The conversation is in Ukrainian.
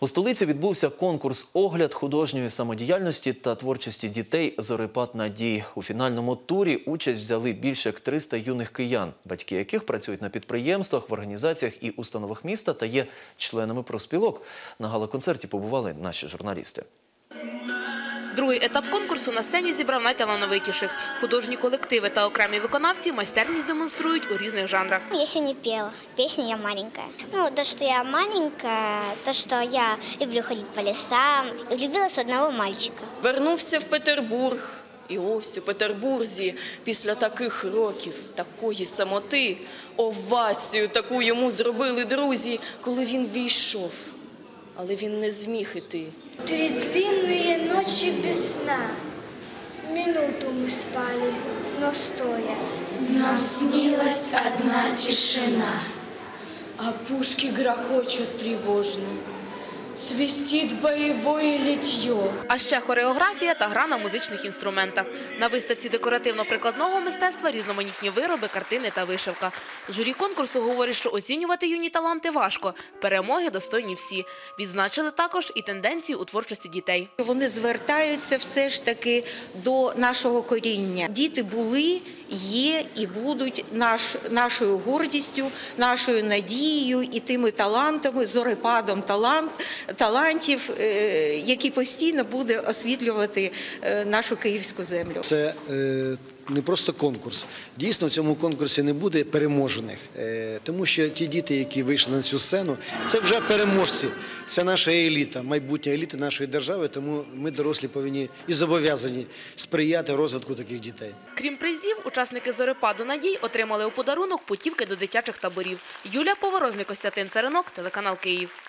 У столиці відбувся конкурс огляд художньої самодіяльності та творчості дітей «Зорепад надій». У фінальному турі участь взяли більше як 300 юних киян, батьки яких працюють на підприємствах, в організаціях і установах міста та є членами проспілок. На гала-концерті побували наші журналісти. Другий етап конкурсу на сцені зібрав найталановитіших. Художні колективи та окремі виконавці майстерність демонструють у різних жанрах. Я сегодня пела песню «Я маленькая». Ну, то, что я маленькая, то, что я люблю ходить по лесам. Влюбилась в одного мальчика. Вернувся в Петербург. І ось у Петербурзі після таких років, такої самоти, овацію таку йому зробили друзі, коли він війшов. Але він не зміг іти. Три длинні ночі без сна. Минуту ми спали, но стоя. Нам снилась одна тишина. А пушки грохочут тревожно. Свистит боевое литье. А ще хореографія та гра на музичних інструментах. На виставці декоративно-прикладного мистецтва різноманітні вироби, картини та вишивка. Журі конкурсу говорить, що оцінювати юні таланти важко. Перемоги достойні всі. Відзначили також і тенденції у творчості дітей. Вони звертаються все ж таки до нашого коріння. Діти були, є і будуть наш, нашою гордістю, нашою надією і тими талантами, зорепадом талант, талантів, е, які постійно буде освітлювати е, нашу київську землю. Це е, не просто конкурс. Дійсно, в цьому конкурсі не буде переможених, е, тому що ті діти, які вийшли на цю сцену, це вже переможці. Це наша еліта, майбутня еліта нашої держави. Тому ми дорослі повинні і зобов'язані сприяти розвитку таких дітей. Крім призів, учасники зорепаду надій отримали у подарунок путівки до дитячих таборів. Юлія Поворозник, Костянтин Царинок, телеканал Київ.